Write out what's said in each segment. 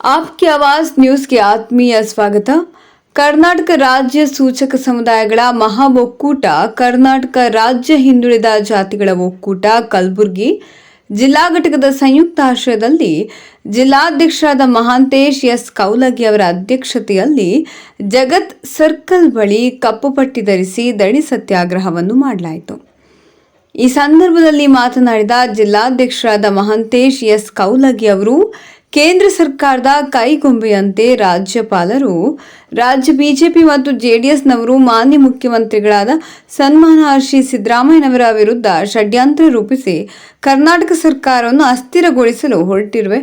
ಆಪ್ಗೆ ಆವಾಜ್ ನ್ಯೂಸ್ಗೆ ಆತ್ಮೀಯ ಸ್ವಾಗತ ಕರ್ನಾಟಕ ರಾಜ್ಯ ಸೂಚಕ ಸಮುದಾಯಗಳ ಮಹಾ ಒಕ್ಕೂಟ ಕರ್ನಾಟಕ ರಾಜ್ಯ ಹಿಂದುಳಿದ ಜಾತಿಗಳ ಒಕ್ಕೂಟ ಕಲಬುರಗಿ ಜಿಲ್ಲಾ ಘಟಕದ ಸಂಯುಕ್ತ ಆಶ್ರಯದಲ್ಲಿ ಜಿಲ್ಲಾಧ್ಯಕ್ಷರಾದ ಮಹಾಂತೇಶ್ ಎಸ್ ಕೌಲಗಿ ಅವರ ಅಧ್ಯಕ್ಷತೆಯಲ್ಲಿ ಜಗತ್ ಸರ್ಕಲ್ ಬಳಿ ಕಪ್ಪು ಪಟ್ಟಿ ಧರಿಸಿ ದಣಿ ಸತ್ಯಾಗ್ರಹವನ್ನು ಮಾಡಲಾಯಿತು। ಈ ಸಂದರ್ಭದಲ್ಲಿ ಮಾತನಾಡಿದ ಜಿಲ್ಲಾಧ್ಯಕ್ಷರಾದ ಮಹಾಂತೇಶ್ ಎಸ್ ಕೌಲಗಿ ಅವರು ಕೇಂದ್ರ ಸರ್ಕಾರದ ಕೈಗೊಂಬೆಯಂತೆ ರಾಜ್ಯಪಾಲರು, ರಾಜ್ಯ ಬಿಜೆಪಿ ಮತ್ತು ಜೆಡಿಎಸ್ನವರು ಮಾನ್ಯ ಮುಖ್ಯಮಂತ್ರಿಗಳಾದ ಸನ್ಮಾನಾರ್ಷಿ ಸಿದ್ದರಾಮಯ್ಯನವರ ವಿರುದ್ಧ ಷಡ್ಯಂತ್ರ ರೂಪಿಸಿ ಕರ್ನಾಟಕ ಸರ್ಕಾರವನ್ನು ಅಸ್ಥಿರಗೊಳಿಸಲು ಹೊರಟಿರುವೆ.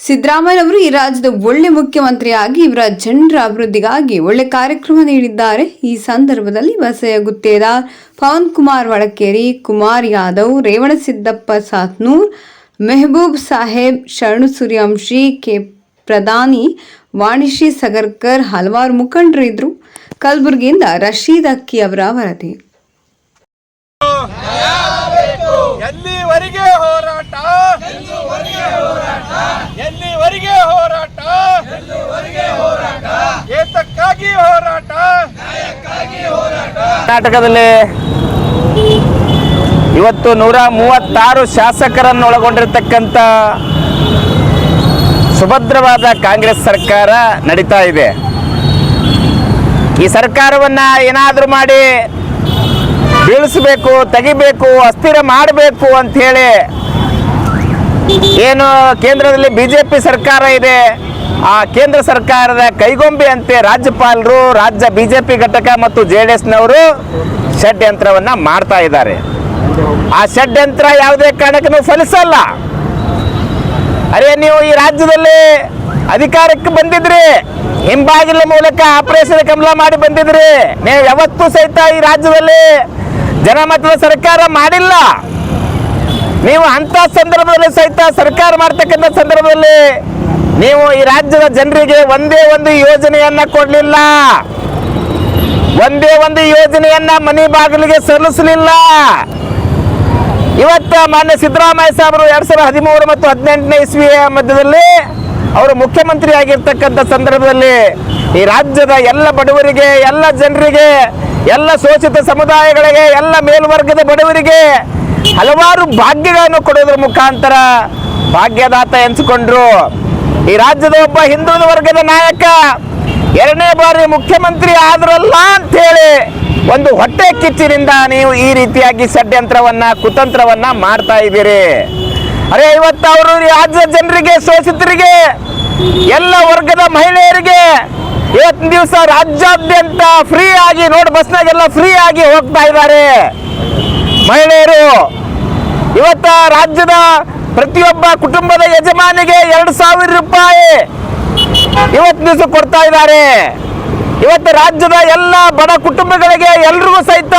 ಸಿದ್ದರಾಮಯ್ಯನವರು ಈ ರಾಜ್ಯದ ಒಳ್ಳೆ ಮುಖ್ಯಮಂತ್ರಿಯಾಗಿ ಇವರ ಜನರ ಅಭಿವೃದ್ಧಿಗಾಗಿ ಒಳ್ಳೆ ಕಾರ್ಯಕ್ರಮ ನೀಡಿದ್ದಾರೆ. ಈ ಸಂದರ್ಭದಲ್ಲಿ ಬಸಯ್ಯ ಗುತ್ತೇದಾರ್ ಪವನ್ ಕುಮಾರ್ ವಳಕೇರಿ ಕುಮಾರ್ ಯಾದವ್ ರೇವಣಸಿದ್ದಪ್ಪ ಸಾತ್ನೂರ್ ಮೆಹಬೂಬ್ ಸಾಹೇಬ್ ಶರಣು ಸೂರ್ಯವಂಶಿ ಕೆ. ಪ್ರಧಾನಿ ವಾಣಿಶಿ ಸಗರ್ಕರ್ ಹಲವಾರು ಮುಖಂಡರು ಇದ್ರು ಕಲಬುರಗಿಯಿಂದ ರಶೀದ್ ಅಕ್ಕಿ ಅವರ ವರದಿ. ಎಲ್ಲಿವರೆಗೆ ಹೋರಾಟ? ಎಲ್ಲಿವರೆಗೆ ಹೋರಾಟ? ಏತಕ್ಕಾಗಿ ಹೋರಾಟ? ಕರ್ನಾಟಕದಲ್ಲಿ ಇವತ್ತು ನೂರ ಮೂವತ್ತಾರು ಶಾಸಕರನ್ನು ಒಳಗೊಂಡಿರ್ತಕ್ಕಂಥ ಸುಭದ್ರವಾದ ಕಾಂಗ್ರೆಸ್ ಸರ್ಕಾರ ನಡೀತಾ ಇದೆ. ಈ ಸರ್ಕಾರವನ್ನ ಏನಾದರೂ ಮಾಡಿ ಬೀಳಿಸಬೇಕು, ತೆಗಿಬೇಕು, ಅಸ್ಥಿರ ಮಾಡಬೇಕು ಅಂಥೇಳಿ ಏನು ಕೇಂದ್ರದಲ್ಲಿ ಬಿ ಜೆ ಪಿ ಸರ್ಕಾರ ಇದೆ. ಆ ಕೇಂದ್ರ ಸರ್ಕಾರದ ಕೈಗೊಂಬೆ ಅಂತೆ ರಾಜ್ಯಪಾಲರು, ರಾಜ್ಯ ಬಿ ಜೆ ಪಿ ಘಟಕ ಮತ್ತು ಜೆ ಡಿ ಎಸ್ನವರು ಷಡ್ಯಂತ್ರವನ್ನು ಮಾಡ್ತಾ ಇದ್ದಾರೆ. ಆ ಷಡ್ಯಂತ್ರ ಯಾವುದೇ ಕಾರಣಕ್ಕೂ ಫಲಿಸಲ್ಲ. ಅರೆ, ನೀವು ಈ ರಾಜ್ಯದಲ್ಲಿ ಅಧಿಕಾರಕ್ಕೆ ಬಂದಿದ್ರಿ. ಹಿಂಬಾಗಿಲ ಮೂಲಕ ಆಪರೇಷನ್ ಕಮಲ ಮಾಡಿ ಬಂದಿದ್ರಿ. ನೀವು ಯಾವತ್ತೂ ಸಹಿತ ಈ ರಾಜ್ಯದಲ್ಲಿ ಜನಮತದ ಸರ್ಕಾರ ಮಾಡಿಲ್ಲ. ನೀವು ಅಂತ ಸಂದರ್ಭದಲ್ಲಿ ಸಹಿತ ಸರ್ಕಾರ ಮಾಡ್ತಕ್ಕಂಥ ಸಂದರ್ಭದಲ್ಲಿ ನೀವು ಈ ರಾಜ್ಯದ ಜನರಿಗೆ ಒಂದೇ ಒಂದು ಯೋಜನೆಯನ್ನ ಕೊಡಲಿಲ್ಲ. ಒಂದೇ ಒಂದು ಯೋಜನೆಯನ್ನ ಮನೆ ಬಾಗಿಲಿಗೆ ಸಲ್ಲಿಸಲಿಲ್ಲ. ಇವತ್ತು ಮಾನ್ಯ ಸಿದ್ದರಾಮಯ್ಯ ಸಾಹೇಬರು ಎರಡ್ ಸಾವಿರದ ಹದಿಮೂರು ಮತ್ತು ಹದಿನೆಂಟನೇ ಇಸ್ವಿಯ ಮಧ್ಯದಲ್ಲಿ ಅವರು ಮುಖ್ಯಮಂತ್ರಿ ಆಗಿರ್ತಕ್ಕಂಥ ಸಂದರ್ಭದಲ್ಲಿ ಈ ರಾಜ್ಯದ ಎಲ್ಲ ಬಡವರಿಗೆ, ಎಲ್ಲ ಜನರಿಗೆ, ಎಲ್ಲ ಶೋಷಿತ ಸಮುದಾಯಗಳಿಗೆ, ಎಲ್ಲ ಮೇಲ್ವರ್ಗದ ಬಡವರಿಗೆ ಹಲವಾರು ಭಾಗ್ಯಗಳನ್ನು ಕೊಡೋದ್ರ ಮುಖಾಂತರ ಭಾಗ್ಯದಾತ ಎನಿಸಿಕೊಂಡ್ರು. ಈ ರಾಜ್ಯದ ಒಬ್ಬ ಹಿಂದುಳಿದ ವರ್ಗದ ನಾಯಕ ಎರಡನೇ ಬಾರಿ ಮುಖ್ಯಮಂತ್ರಿ ಆದ್ರಲ್ಲ ಅಂತೇಳಿ ಒಂದು ಹೊಟ್ಟೆ ಕಿಚ್ಚಿನಿಂದ ನೀವು ಈ ರೀತಿಯಾಗಿ ಷಡ್ಯಂತ್ರವನ್ನ, ಕುತಂತ್ರವನ್ನ ಮಾಡ್ತಾ ಇದ್ದೀರಿ. ಅರೆ, ಇವತ್ತು ಅವರು ರಾಜ್ಯ ಜನರಿಗೆ, ಶೋಷಿತರಿಗೆ, ಎಲ್ಲ ವರ್ಗದ ಮಹಿಳೆಯರಿಗೆ ಇವತ್ತಿನ ದಿವಸ ರಾಜ್ಯಾದ್ಯಂತ ಫ್ರೀ ಆಗಿ, ನೋಡ್ ಬಸ್ನಾಗೆಲ್ಲ ಫ್ರೀ ಆಗಿ ಹೋಗ್ತಾ ಇದ್ದಾರೆ. ಮಹಿಳೆಯರು, ಇವತ್ತ ರಾಜ್ಯದ ಪ್ರತಿಯೊಬ್ಬ ಕುಟುಂಬದ ಯಜಮಾನಿಗೆ ಎರಡು ಸಾವಿರ ರೂಪಾಯಿ ಇವತ್ತು ದಿವಸ ಕೊಡ್ತಾ ಇದ್ದಾರೆ. ಇವತ್ತು ರಾಜ್ಯದ ಎಲ್ಲ ಬಡ ಕುಟುಂಬಗಳಿಗೆ ಎಲ್ರಿಗೂ ಸಹಿತ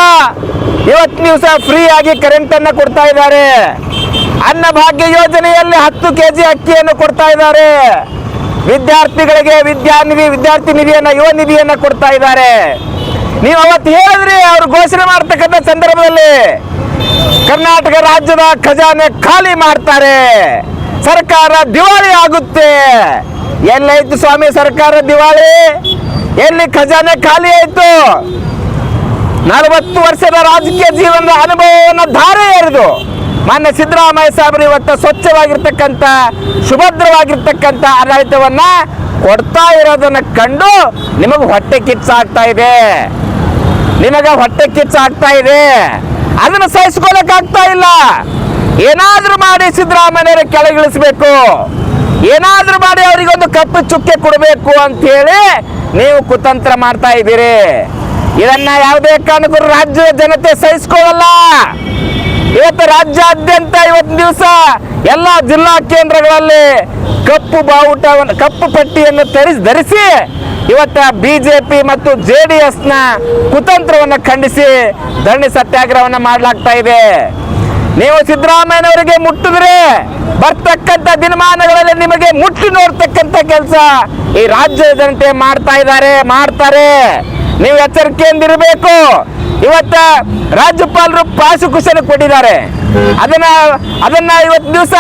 ಇವತ್ತು ದಿವಸ ಫ್ರೀ ಆಗಿ ಕರೆಂಟ್ ಅನ್ನ ಕೊಡ್ತಾ ಇದ್ದಾರೆ. ಅನ್ನ ಭಾಗ್ಯ ಯೋಜನೆಯಲ್ಲಿ ಹತ್ತು ಕೆ ಜಿ ಅಕ್ಕಿಯನ್ನು ಕೊಡ್ತಾ ಇದ್ದಾರೆ. ವಿದ್ಯಾರ್ಥಿಗಳಿಗೆ ವಿದ್ಯಾನಿಧಿ ವಿದ್ಯಾರ್ಥಿ ನಿಧಿಯನ್ನ, ಯುವ ನಿಧಿಯನ್ನ ಕೊಡ್ತಾ ಇದ್ದಾರೆ. ನೀವು ಅವತ್ತು ಹೇಳಿದ್ರಿ, ಅವರು ಘೋಷಣೆ ಮಾಡ್ತಕ್ಕಂಥ ಸಂದರ್ಭದಲ್ಲಿ ಕರ್ನಾಟಕ ರಾಜ್ಯದ ಖಜಾನೆ ಖಾಲಿ ಮಾಡ್ತಾರೆ. ಸರ್ಕಾರ ದಿವಾಳಿ ಆಗುತ್ತೆ. ಎಲ್ಲೈತು ಸ್ವಾಮಿ ಸರ್ಕಾರ ದಿವಾಳಿ? ಎಲ್ಲಿ ಖಜಾನೆ ಖಾಲಿ ಆಯ್ತು? ನಲವತ್ತು ವರ್ಷದ ರಾಜಕೀಯ ಜೀವನದ ಅನುಭವವನ್ನು ಧಾರೆ ಎರೆದು, ಮಾನ್ಯ ಸಿದ್ದರಾಮಯ್ಯ ಸಾಹೇಬರು ಇವತ್ತು ಸ್ವಚ್ಛವಾಗಿರ್ತಕ್ಕಂಥ, ಸುಭದ್ರವಾಗಿರ್ತಕ್ಕಂಥ ಆಡಳಿತವನ್ನ ಕೊಡ್ತಾ ಇರೋದನ್ನ ಕಂಡು ನಿಮಗೆ ಹೊಟ್ಟೆ ಕಿಚ್ಚಾಗ್ತಾ ಇದೆ. ನಿಮಗೆ ಹೊಟ್ಟೆ ಕಿಚ್ಚಾಗ್ತಾ ಇದೆ. ಅದನ್ನು ಸಹಿಸ್ಕೊಳಕ್ ಆಗ್ತಾ ಇಲ್ಲ. ಏನಾದ್ರೂ ಮಾಡಿ ಸಿದ್ದರಾಮಯ್ಯರ ಕೆಳಗಿಳಿಸ್ಬೇಕು. ಏನಾದ್ರೂ ಮಾಡಿ ಅವರಿಗೊಂದು ಕಪ್ಪು ಚುಕ್ಕೆ ಕೊಡಬೇಕು ಅಂತ ಹೇಳಿ ನೀವು ಕುತಂತ್ರ ಮಾಡ್ತಾ ಇದ್ದೀರಿ. ಇದನ್ನ ಯಾವುದೇ ಕಾರಣಕ್ಕೂ ರಾಜ್ಯದ ಜನತೆ ಸಹಿಸ್ಕೊಳ್ಳಲ್ಲ. ಇವತ್ತು ರಾಜ್ಯಾದ್ಯಂತ ಇವತ್ತು ದಿವಸ ಎಲ್ಲ ಜಿಲ್ಲಾ ಕೇಂದ್ರಗಳಲ್ಲಿ ಕಪ್ಪು ಬಾವುಟವನ್ನು, ಕಪ್ಪು ಪಟ್ಟಿಯನ್ನು ತರಿಸಿ, ಧರಿಸಿ ಇವತ್ತ ಬಿಜೆಪಿ ಮತ್ತು ಜೆ ಡಿ ಎಸ್ನ ಕುತಂತ್ರವನ್ನು ಖಂಡಿಸಿ ಧರಣಿ ಸತ್ಯಾಗ್ರಹವನ್ನು ಮಾಡಲಾಗ್ತಾ ಇದೆ. ನೀವು ಸಿದ್ದರಾಮಯ್ಯನವರಿಗೆ ಮುಟ್ಟಿದ್ರೆ ಬರ್ತಕ್ಕಂಥ ದಿನಮಾನಗಳಲ್ಲಿ ನಿಮಗೆ ಮುಟ್ಟಿ ನೋಡ್ತಕ್ಕಂಥ ಕೆಲಸ ಈ ರಾಜ್ಯದ ಜನತೆ ಮಾಡ್ತಾ ಇದ್ದಾರೆ, ಮಾಡ್ತಾರೆ. ನೀವು ಎಚ್ಚರಿಕೆಯಿಂದ ಇರಬೇಕು ಇವತ್ತ ರಾಜ್ಯಪಾಲರು ಪ್ರಾಸಿಕ್ಯೂಷನ್ ಕೊಟ್ಟಿದ್ದಾರೆ. ಅದನ್ನ ಅದನ್ನ ಇವತ್ತು ದಿವಸ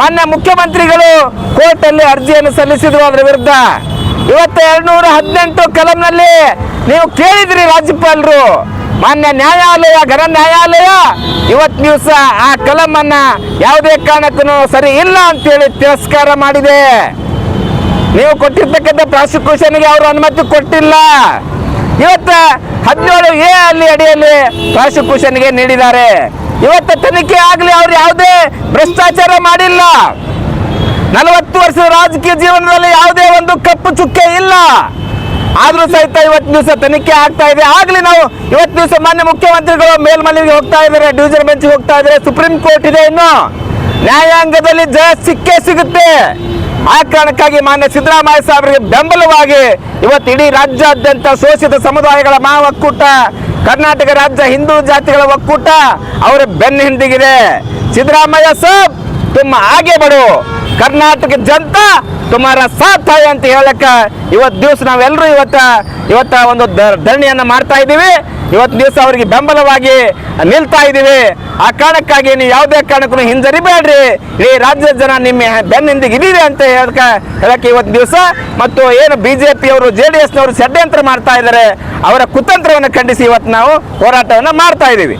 ಮಾನ್ಯ ಮುಖ್ಯಮಂತ್ರಿಗಳು ಕೋರ್ಟ್ ಅಲ್ಲಿ ಅರ್ಜಿಯನ್ನು ಸಲ್ಲಿಸಿದ್ರು ಅದರ ವಿರುದ್ಧ. ಇವತ್ತು ಎರಡ್ನೂರ ಹದಿನೆಂಟು ಕಲಂನಲ್ಲಿ ನೀವು ಕೇಳಿದ್ರಿ ರಾಜ್ಯಪಾಲರು. ಮಾನ್ಯ ನ್ಯಾಯಾಲಯ, ಘನ ನ್ಯಾಯಾಲಯ ಇವತ್ತು ದಿವಸ ಆ ಕಲಮನ್ನ ಯಾವುದೇ ಕಾರಣಕ್ಕೂ ಸರಿ ಇಲ್ಲ ಅಂತೇಳಿ ತಿರಸ್ಕಾರ ಮಾಡಿದೆ. ನೀವು ಕೊಟ್ಟಿರ್ತಕ್ಕಂಥ ಪ್ರಾಸಿಕ್ಯೂಷನ್ಗೆ ಅವರು ಅನುಮತಿ ಕೊಟ್ಟಿಲ್ಲ. ಇವತ್ತು ಹದಿನೇಳು ಎ ಅಲ್ಲಿ ಅಡಿಯಲ್ಲಿ ಪ್ರಾಸಿಕ್ಯೂಷನ್ಗೆ ನೀಡಿದ್ದಾರೆ. ಇವತ್ತು ತನಿಖೆ ಆಗಲಿ ಅವ್ರು ಯಾವುದೇ ಭ್ರಷ್ಟಾಚಾರ ಮಾಡಿಲ್ಲ. ನಲವತ್ತು ವರ್ಷದ ರಾಜಕೀಯ ಜೀವನದಲ್ಲಿ ಯಾವುದೇ ಒಂದು ಕಪ್ಪು ಚುಕ್ಕೆ ಇಲ್ಲ. ಆದ್ರೂ ಸಹಿತ ಇವತ್ತು ದಿವಸ ತನಿಖೆ ಆಗ್ತಾ ಇದೆ. ಆಗ್ಲಿ ನಾವು ಇವತ್ತು ದಿವಸ ಮಾನ್ಯ ಮುಖ್ಯಮಂತ್ರಿಗಳು ಮೇಲ್ಮನೆಗೆ ಹೋಗ್ತಾ ಇದ್ದಾರೆ. ಡಿವಿಷನ್ ಬೆಂಚ್ ಹೋಗ್ತಾ ಇದ್ದಾರೆ. ಸುಪ್ರೀಂ ಕೋರ್ಟ್ ಇದೆ ಇನ್ನು. ನ್ಯಾಯಾಂಗದಲ್ಲಿ ಜಯ ಸಿಕ್ಕೇ ಸಿಗುತ್ತೆ. ಆ ಕಾರಣಕ್ಕಾಗಿ ಮಾನ್ಯ ಸಿದ್ದರಾಮಯ್ಯ ಸಾಹೇಬರಿಗೆ ಬೆಂಬಲವಾಗಿ ಇವತ್ತು ಇಡೀ ರಾಜ್ಯಾದ್ಯಂತ ಶೋಷಿತ ಸಮುದಾಯಗಳ ಮಹಾ ಒಕ್ಕೂಟ, ಕರ್ನಾಟಕ ರಾಜ್ಯ ಹಿಂದೂ ಜಾತಿಗಳ ಒಕ್ಕೂಟ, ಅವರ ಬೆನ್ನ ಹಿಂದಿಗಿದೆ. ಸಿದ್ದರಾಮಯ್ಯ ಸಾಬ್, ತುಂಬ ಹಾಗೆ ಬಡು ಕರ್ನಾಟಕ ಜನತಾ ತುಮಾರ ಸಾತ್ ಹೈ ಅಂತ ಹೇಳಕ್ಕ ಇವತ್ತು ದಿವಸ ನಾವೆಲ್ಲರೂ ಇವತ್ತ ಇವತ್ತ ಒಂದು ಧರಣಿಯನ್ನ ಮಾಡ್ತಾ ಇದ್ದೀವಿ. ಇವತ್ತು ದಿವಸ ಅವರಿಗೆ ಬೆಂಬಲವಾಗಿ ನಿಲ್ತಾ ಇದ್ದೀವಿ. ಆ ಕಾರಣಕ್ಕಾಗಿ ನೀವು ಯಾವುದೇ ಕಾರಣಕ್ಕೂ ಹಿಂಜರಿಬೇಡ್ರಿ. ಈ ರಾಜ್ಯದ ಜನ ನಿಮ್ಮ ಬೆನ್ನಿಂದಿಗೆ ಇದೀರಿ ಅಂತ ಹೇಳಕ ಹೇಳಕ್ಕೆ ಇವತ್ತು ದಿವಸ. ಮತ್ತು ಏನು ಬಿಜೆಪಿ ಅವರು ಜೆ ಡಿ ಎಸ್ನವರು ಷಡ್ಯಂತ್ರ ಮಾಡ್ತಾ ಇದ್ದಾರೆ, ಅವರ ಕುತಂತ್ರವನ್ನು ಖಂಡಿಸಿ ಇವತ್ತು ನಾವು ಹೋರಾಟವನ್ನು ಮಾಡ್ತಾ ಇದ್ದೀವಿ.